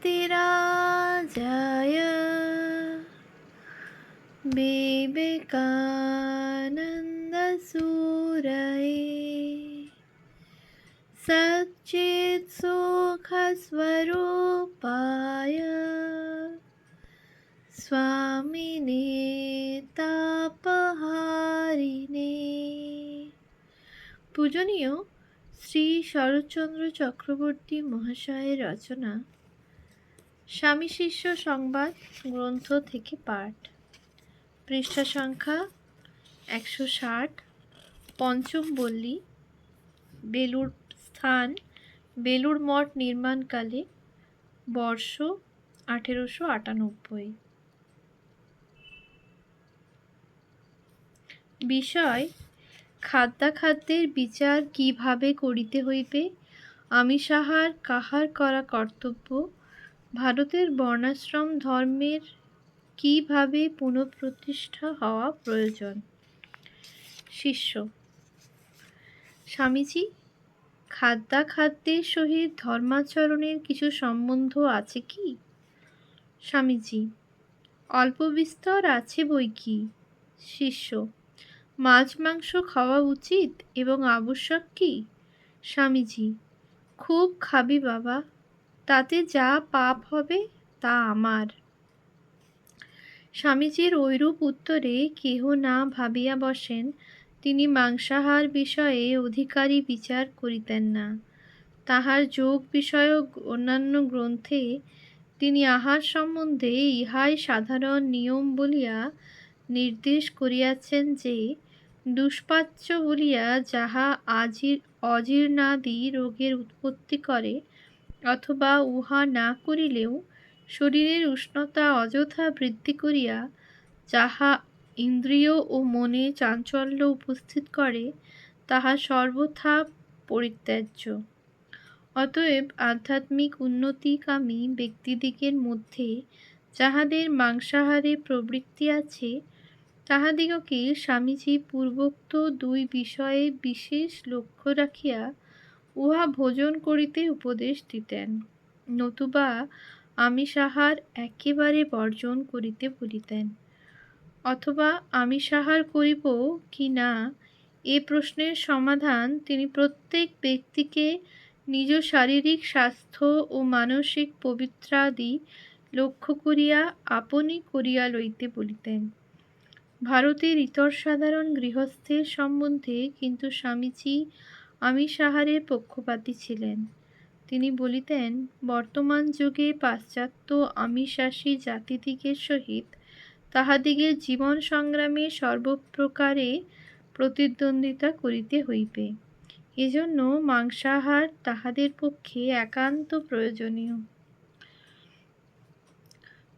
भारतिराजाय विवेकानन्दसूरये सच्चित्सुखस्वरूपाय स्वामिने তাপহারিণে পূজনীয় শ্রী শরৎচন্দ্র চক্রবর্তী মহাশয়ের রচনা স্বামী শিষ্য সংবাদ গ্রন্থ থেকে পাঠ। পৃষ্ঠা সংখ্যা একশো ষাট, পঞ্চম বল্লী বেলুর স্থান বেলুর মঠ নির্মাণকালে, বর্ষ আঠেরোশো আটানব্বই। বিষয়, খাদ্যাখাদ্যের বিচার কীভাবে করিতে হইবে? আমি সাহার কাহার করা কর্তব্য? ভারতের বর্ণাশ্রম ধর্মের কীভাবে পুনঃপ্রতিষ্ঠা হওয়া প্রয়োজন? শিষ্য, স্বামীজি, খাদ্যাখাদ্যের সহিত ধর্মাচরণের কিছু সম্বন্ধ আছে কি? স্বামীজি, অল্প বিস্তর আছে বই কি? শিষ্য, মাছ, মাংস খাওয়া উচিত এবং আবশ্যক কি? স্বামীজি, খুব খাবি বাবা। তাতে যা পাপ হবে তা আমার। স্বামীজির ঐরূপ উত্তরে কেহ না ভাবিয়া বসেন, তিনি মাংসাহার বিষয়ে অধিকারী বিচার করিতেন না। তাহার যোগ বিষয়ক অন্যান্য গ্রন্থে তিনি আহার সম্বন্ধে ইহাই সাধারণ নিয়ম বলিয়া নির্দেশ করিয়াছেন যে, দুষ্পাচ্য বলিয়া যাহা আজির অজীর্ণাদি রোগের উৎপত্তি করে অথবা উহা না করিলেও শরীরের উষ্ণতা অযথা বৃদ্ধি করিয়া যাহা ইন্দ্রিয় ও মনে চাঞ্চল্য উপস্থিত করে, তাহা সর্বথা পরিত্যাজ্য। অতএব আধ্যাত্মিক উন্নতিকামী ব্যক্তিদিগের মধ্যে যাহাদের মাংসাহারে প্রবৃত্তি আছে, তাহাদিগকে স্বামীজি পূর্বোক্ত দুই বিষয়ে বিশেষ লক্ষ্য রাখিয়া উহা ভোজন করিতে উপদেশ দিতেন। নতুবা আমিষাহার একেবারে বর্জন করিতে বলিতেন অথবা আমিষাহার করিব কি না, এ প্রশ্নের সমাধান তিনি প্রত্যেক ব্যক্তিকে নিজ শারীরিক স্বাস্থ্য ও মানসিক পবিত্রাদি লক্ষ্য করিয়া আপনি করিয়া লইতে বলিতেন। ভারতের ইতর সাধারণ গৃহস্থের সম্বন্ধে কিন্তু স্বামীজি আমিষাহারের পক্ষপাতী ছিলেন। তিনি বলিতেন, বর্তমান যুগে পাশ্চাত্য আমিষাসী জাতিদিগের সহিত তাহাদিগের জীবন সংগ্রামে সর্বপ্রকারে প্রতিদ্বন্দ্বিতা করিতে হইবে। এজন্য মাংসাহার তাহাদের পক্ষে একান্ত প্রয়োজনীয়।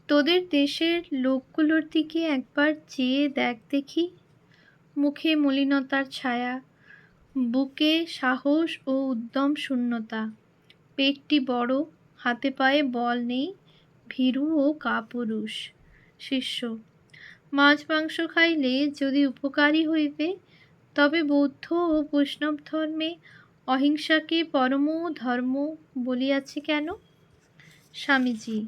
তোদের দেশের লোকগুলোর দিকে একবার চেয়ে দেখ দেখি। মুখে মলিনতার ছায়া বুকে সাহস ও উদ্যম শূন্যতা। পেটটি বড়, হাতে পায়ে বল নেই, ভীরু ও কাপুরুষ। শিষ্য, মাছ মাংস খাইলে যদি উপকারী হইবে, তবে বৌদ্ধ ও বৈষ্ণব ধর্মে অহিংসাকে পরম ধর্ম বলিয়াছে কেন? স্বামীজি,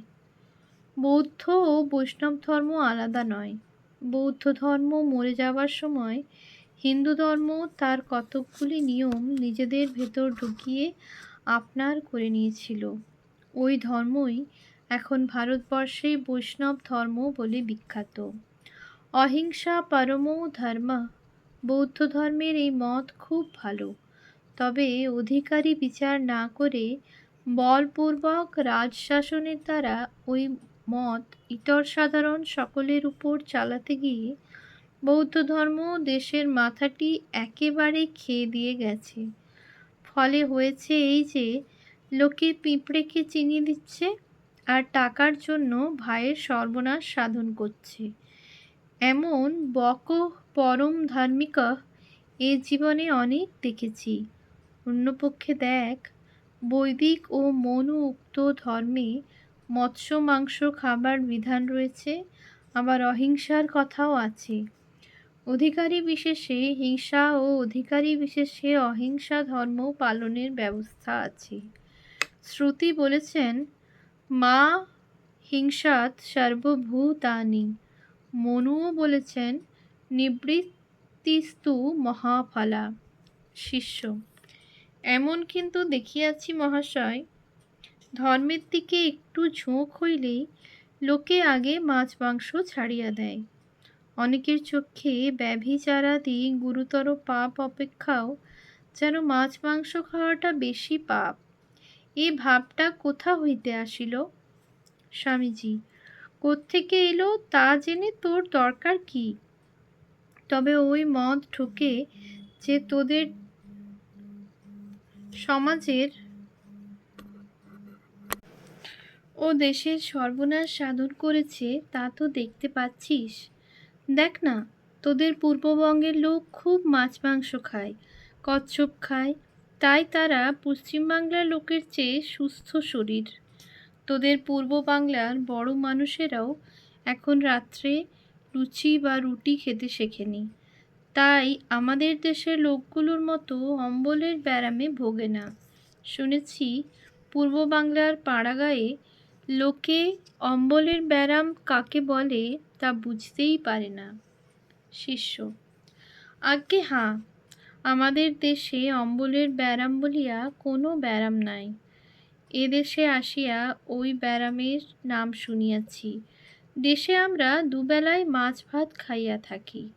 বৌদ্ধ ও বৈষ্ণব ধর্ম আলাদা নয়। বৌদ্ধ ধর্ম মরে যাওয়ার সময় হিন্দু ধর্ম তার কতকগুলি নিয়ম নিজেদের ভেতর ঢুকিয়ে আপনার করে নিয়েছিল। ওই ধর্মই এখন ভারতবর্ষে বৈষ্ণব ধর্ম বলে বিখ্যাত। অহিংসা পরম ধর্ম, বৌদ্ধ ধর্মের এই মত খুব ভালো। তবে অধিকারী বিচার না করে বলপূর্বক রাজশাসনের দ্বারা ওই মত ইতর সাধারণ সকলের উপর চালাতে গিয়ে বৌদ্ধ ধর্ম দেশের মাথাটি একেবারে খেয়ে দিয়ে গেছে। ফলে হয়েছে এই যে, লোকে পিঁপড়েকে চিনি দিচ্ছে আর টাকার জন্য ভাইয়ের সর্বনাশ সাধন করছে। এমন বক পরম ধার্মিক এ জীবনে অনেক দেখেছি। অন্যপক্ষে দেখ, বৈদিক ও মনু উক্ত ধর্মে মৎস্য মাংস খাবার বিধান রয়েছে, আবার অহিংসার কথাও আছে। অধিকারী বিশেষে হিংসা ও অধিকারী বিশেষে অহিংসা ধর্ম পালনের ব্যবস্থা আছে। শ্রুতি বলেছেন, মা হিংসাত সর্বভূতানি। মনুও বলেছেন, নিবৃত্তিস্তু মহাফলা। শিষ্য, এমন কিন্তু দেখিয়াছি মহাশয়, ধর্মের দিকে একটু ঝোঁক হইলেই লোকে আগে মাছ মাংস ছাড়িয়া দেয়। অনেকের চক্ষে ব্যভিচারাদি গুরুতর পাপ অপেক্ষাও যেন মাছ মাংস খাওয়াটা বেশি পাপ। এই ভাবটা কোথা হইতে আসিল? স্বামীজি, কোত্থেকে এলো তা জেনে তোর দরকার কি? তবে ওই মদ ঠকে যে তোদের সমাজের ও দেশের সর্বনাশ সাধন করেছে তা তো দেখতে পাচ্ছিস। দেখ না, তোদের পূর্ববঙ্গের লোক খুব মাছ মাংস খায়, কচ্ছপ খায়, তাই তারা পশ্চিমবাংলার লোকের চেয়ে সুস্থ শরীর। তোদের পূর্ব বাংলার বড় মানুষেরাও এখন রাত্রে লুচি বা রুটি খেতে শেখেনি। তাই আমাদের দেশের লোকগুলোর মতো অম্বলের ব্যারামে ভোগে না। শুনেছি পূর্ব বাংলার পাড়াগাঁয়ে লোকে অম্বলের ব্যারাম কাকে বলে তা বুঝতেই পারে না। শিষ্য, আজ্ঞে হাঁ, আমাদের দেশে অম্বলের ব্যারাম বলিয়া কোনো ব্যারাম নাই। এদেশে আসিয়া ওই ব্যারামের নাম শুনিয়াছি। দেশে আমরা দুবেলায় মাছ ভাত খাইয়া থাকি।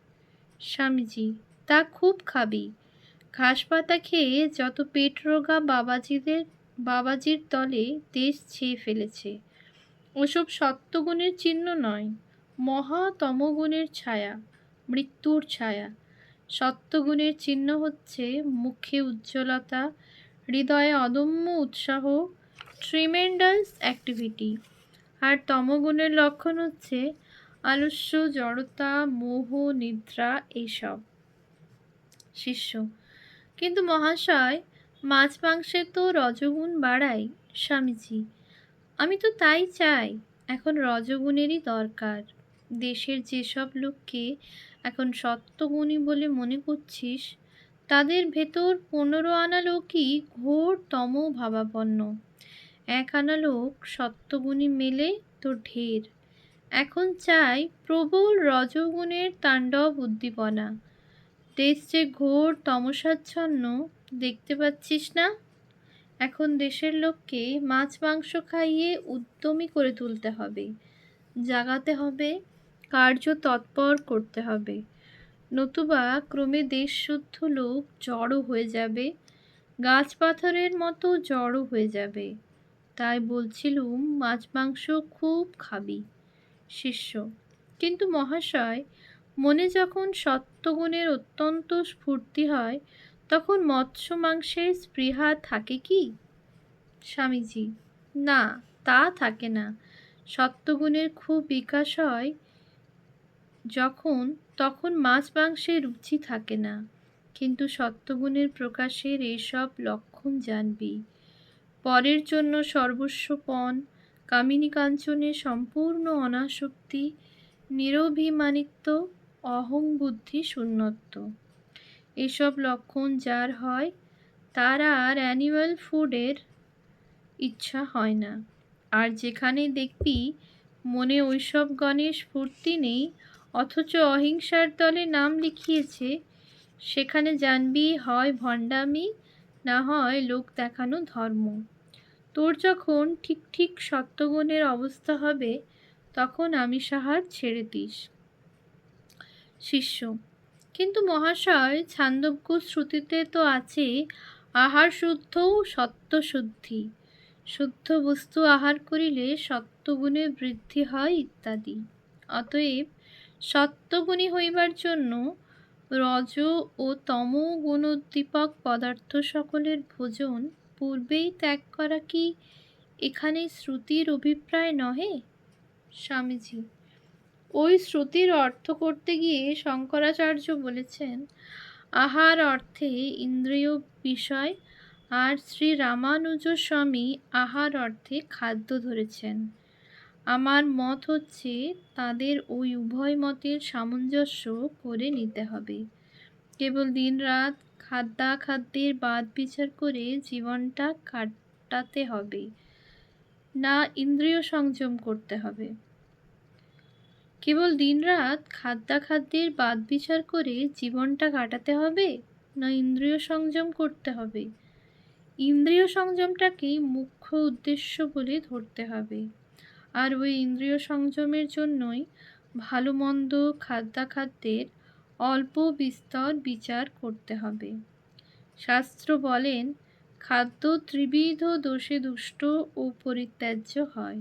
স্বামীজি, তা খুব খাবি। ঘাস পাতা খেয়ে যত পেট রোগা বাবাজিদের বাবাজির তলে দেশ ছেয়ে ফেলেছে। ওসব সত্যগুণের চিহ্ন নয়, মহাতমগুণের ছায়া, মৃত্যুর ছায়া। সত্যগুণের চিহ্ন হচ্ছে মুখে উজ্জ্বলতা, হৃদয়ে অদম্য উৎসাহ ট্রিমেন্ডাস অ্যাক্টিভিটি আর তমগুণের লক্ষণ হচ্ছে আলস্য, জড়তা, মোহ, নিদ্রা এইসব শিষ্য। কিন্তু মহাশয় মাছ মাংসে তো রজগুণ বাড়াই, স্বামীজি। আমি তো তাই চাই, এখন রজগুণেরই দরকার। দেশের যেসব লোককে এখন সত্যগুণী বলে মনে করছিস, তাদের ভেতর পনেরো আনা লোকই ঘোর তম ভাবাপন্ন। এক আনা লোক সত্যগুণী মেলে তো ঢের। এখন চাই প্রবল রজগুণের তাণ্ডব উদ্দীপনা। দেশ যে ঘোর তমসাচ্ছন্ন দেখতে পাচ্ছিস না? এখন দেশের লোককে মাছ, মাংস খাইয়ে উদ্যমী করে তুলতে হবে। জাগাতে হবে, কার্য তৎপর করতে হবে। নতুবা ক্রমে দেশ শুদ্ধ লোক জড়ো হয়ে যাবে, গাছ পাথরের মতো জড়ো হয়ে যাবে। তাই বলছিলুম, মাছ, মাংস খুব খাবি। শিষ্য। কিন্তু মহাশয়, মনে যখন সত্যগুণের অত্যন্ত স্ফূর্তি হয় তখন মৎস্য মাংসের স্পৃহা থাকে কি? স্বামীজি, না, তা থাকে না। সত্যগুণের খুব বিকাশ হয় যখন, তখন মাছ মাংসে রুচি থাকে না। কিন্তু সত্যগুণের প্রকাশের এসব লক্ষণ জানবি। পরের জন্য সর্বস্বপণ কামিনী কাঞ্চনে সম্পূর্ণ অনাসক্তি, নিরভিমানিত্ব অহং বুদ্ধি শূন্যত্ব। এসব লক্ষণ যার হয়, তার আর অ্যানিম্যাল ফুডের ইচ্ছা হয় না। আর যেখানে দেখবি মনে ওইসব গণেশ স্ফূর্তি নেই, অথচ অহিংসার দলে নাম লিখিয়েছে, সেখানে জানবি হয় ভণ্ডামি, না হয় লোক দেখানো ধর্ম। তোর যখন ঠিক ঠিক সত্যগুণের অবস্থা হবে, তখন আমি সাহার ছেড়ে দিস। শিষ্য কিন্তু মহাশয় ছান্দজ্ঞ শ্রুতিতে তো আছে, আহার শুদ্ধও সত্য শুদ্ধি। শুদ্ধ বস্তু আহার করিলে সত্যগুণে বৃদ্ধি হয় ইত্যাদি। অতএব সত্যগুণী হইবার জন্য রজ ও তম গুণোদ্দীপক পদার্থ সকলের ভোজন পূর্বেই ত্যাগ করা কি এখানে শ্রুতির অভিপ্রায় নহে? স্বামীজি ওই শ্রুতির অর্থ করতে গিয়ে শঙ্করাচার্য বলেছেন, আহার অর্থে ইন্দ্রিয় বিষয় আর শ্রী রামানুজ স্বামী আহার অর্থে খাদ্য ধরেছেন। আমার মত হচ্ছে তাদের ওই উভয় মতের সামঞ্জস্য করে নিতে হবে। কেবল দিন দিনরাত খাদ্যাখাদ্যের বাদ বিচার করে জীবনটা কাটাতে হবে। না ইন্দ্রিয় সংযম করতে হবে। কেবল দিনরাত খাদ্যাখাদ্যের বাদ বিচার করে জীবনটা কাটাতে হবে না ইন্দ্রিয় সংযম করতে হবে? ইন্দ্রিয় সংযমটাকেই মুখ্য উদ্দেশ্য বলে ধরতে হবে। আর ওই ইন্দ্রিয় সংযমের জন্যই ভালো মন্দ খাদ্যাখাদ্যের অল্প বিস্তর বিচার করতে হবে। শাস্ত্র বলেন, খাদ্য ত্রিবিধ দোষে দুষ্ট ও পরিত্যাজ্য হয়।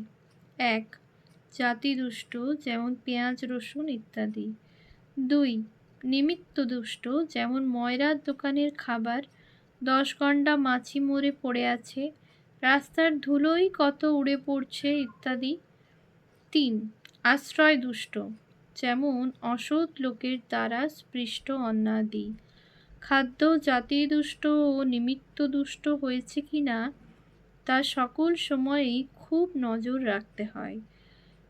এক জাতি দুষ্ট যেমন পেঁয়াজ, রসুন ইত্যাদি। দুই নিমিত্ত দুষ্ট যেমন ময়রার দোকানের খাবার। দশ গন্ডা মাছি মরে পড়ে আছে, রাস্তার ধুলোই কত উড়ে পড়ছে ইত্যাদি। তিন আশ্রয় দুষ্ট যেমন অসৎ লোকের দ্বারা স্পৃষ্ট অন্নাদি। খাদ্য জাতি দুষ্ট ও নিমিত্ত দুষ্ট হয়েছে কি না তা সকল সময়েই খুব নজর রাখতে হয়।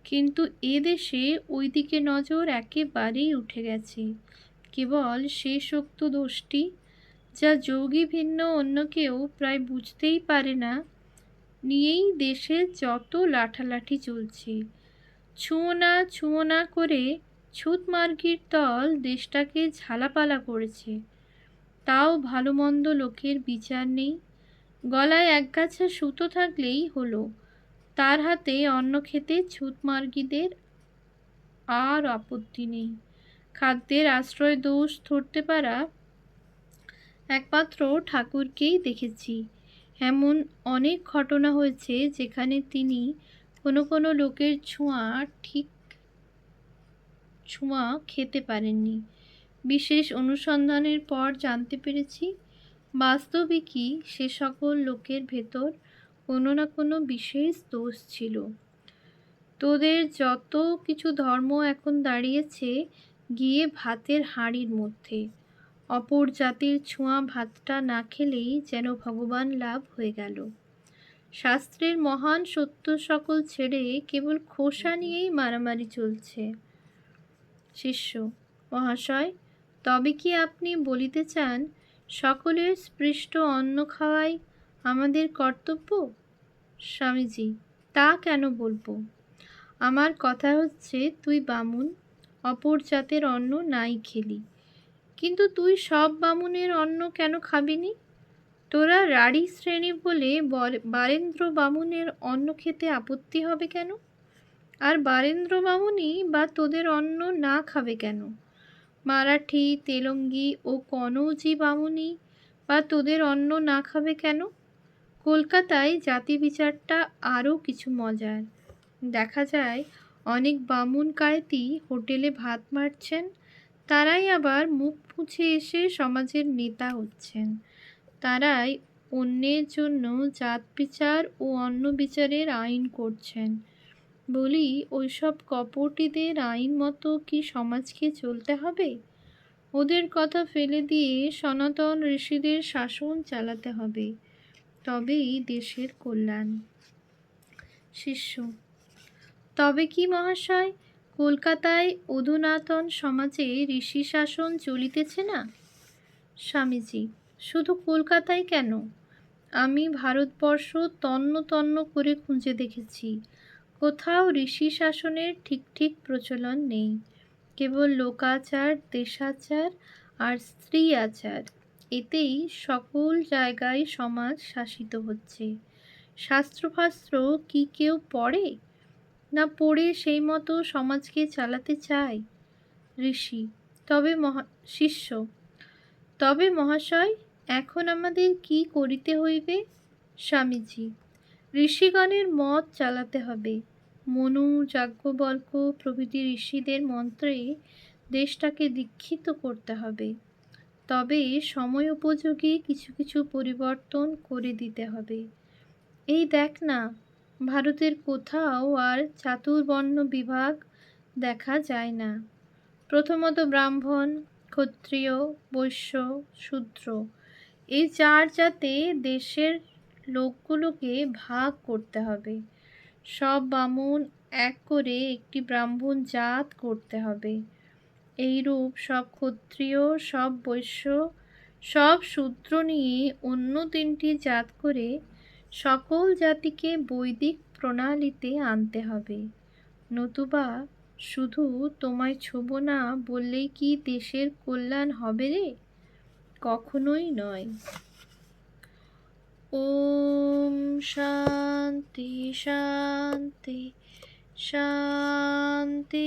কিন্তু এ দেশে ওই দিকে নজর একেবারেই উঠে গেছে। কেবল শেষোক্ত দোষটি, যা যোগী ভিন্ন অন্য কেউ প্রায় বুঝতেই পারে না, নিয়েই দেশে যত লাঠালাঠি চলছে। ছুঁয়ো না ছুঁয়ো না করে ছুতমার্গির দল দেশটাকে ঝালাপালা করেছে। তাও ভালো মন্দ লোকের বিচার নেই। গলায় একগাছা সুতো থাকলেই হলো। তার হাতে অন্ন খেতে ছুতমার্গীদের আর আপত্তি নেই। খাদ্যের আশ্রয় দোষ ধরতে পারা একমাত্র ঠাকুরকেই দেখেছি। এমন অনেক ঘটনা হয়েছে যেখানে তিনি কোনো কোনো লোকের ছোঁয়া ঠিক ছোঁয়া খেতে পারেননি। বিশেষ অনুসন্ধানের পর জানতে পেরেছি, বাস্তবিকই সে সকল লোকের ভেতর কোনো না কোনো বিশেষ দোষ ছিল। তোদের যত কিছু ধর্ম এখন দাঁড়িয়েছে, গিয়ে ভাতের হাঁড়ির মধ্যে। অপর জাতির ছোঁয়া ভাতটা না খেলেই যেন ভগবান লাভ হয়ে গেল। শাস্ত্রের মহান সত্য সকল ছেড়ে কেবল খোসা নিয়েই মারামারি চলছে। শিষ্য, মহাশয়, তবে কি আপনি বলিতে চান, সকলের স্পৃষ্ট অন্ন খাওয়াই আমাদের কর্তব্য? স্বামীজি, তা কেন বলব? আমার কথা হচ্ছে, তুই বামুন, অপর জাতের অন্ন নাই খেলি। কিন্তু তুই সব বামুনের অন্ন কেন খাবিনি? তোরা রাড়ি শ্রেণি বলে বারেন্দ্র বামুনের অন্ন খেতে আপত্তি হবে কেন? আর বারেন্দ্র বামুনই বা তোদের অন্ন না খাবে কেন? মারাঠি, তেলঙ্গি ও কনৌজি বামুনি বা তোদের অন্ন না খাবে কেন? কলকাতায় জাতি বিচারটা আরও কিছু মজার। দেখা যায়, অনেক বামুন কায়েতি হোটেলে ভাত মারছেন, তারাই আবার মুখ মুছে এসে সমাজের নেতা হচ্ছেন। তারাই অন্যের জন্য জাত বিচার ও অন্য বিচারের আইন করছেন। বলি, ওইসব কপটিদের আইন মতো কি সমাজকে চলতে হবে? ওদের কথা ফেলে দিয়ে সনাতন ঋষিদের শাসন চালাতে হবে। তবেই দেশের কল্যাণ। শিষ্য, তবে কি মহাশয়, কলকাতায় অধুনাতন সমাজে ঋষি শাসন চলিতেছে না? স্বামীজি, শুধু কলকাতায় কেন? আমি ভারতবর্ষ তন্ন তন্ন করে খুঁজে দেখেছি। কোথাও ঋষি শাসনের ঠিক ঠিক প্রচলন নেই। কেবল লোকাচার, দেশাচার আর স্ত্রী আচার এতেই সকল জায়গায় সমাজ শাসিত হচ্ছে। শাস্ত্রফাস্ত্র কি কেউ পড়ে? না পড়ে সেই মতো সমাজকে চালাতে চায়? ঋষি, তবে মহা, শিষ্য, তবে মহাশয়, এখন আমাদের কি করিতে হইবে? স্বামীজি, ঋষিগণের মত চালাতে হবে। মনু যাজ্ঞবল্ক প্রভৃতি ঋষিদের মন্ত্রে দেশটাকে দীক্ষিত করতে হবে। তবে সময় উপযোগী কিছু কিছু পরিবর্তন করে দিতে হবে। এই দেখ না, ভারতের কোথাও আর চাতুর্বর্ণ বিভাগ দেখা যায় না। প্রথমত ব্রাহ্মণ, ক্ষত্রিয়, বৈশ্য, শূদ্র। এই চার জাতে দেশের লোকগুলোকে ভাগ করতে হবে। সব বামুন এক করে একটি ব্রাহ্মণ জাত করতে হবে। এইরূপ সব ক্ষত্রিয়, সব বৈশ্য, সব শূদ্র নিয়ে অন্য তিনটি জাত করে সকল জাতিকে বৈদিক প্রণালীতে আনতে হবে। নতুবা শুধু তোমায় ছোব না বললেই কি দেশের কল্যাণ হবে রে? কখনোই নয়। ওম শান্তি শান্তি শান্তি।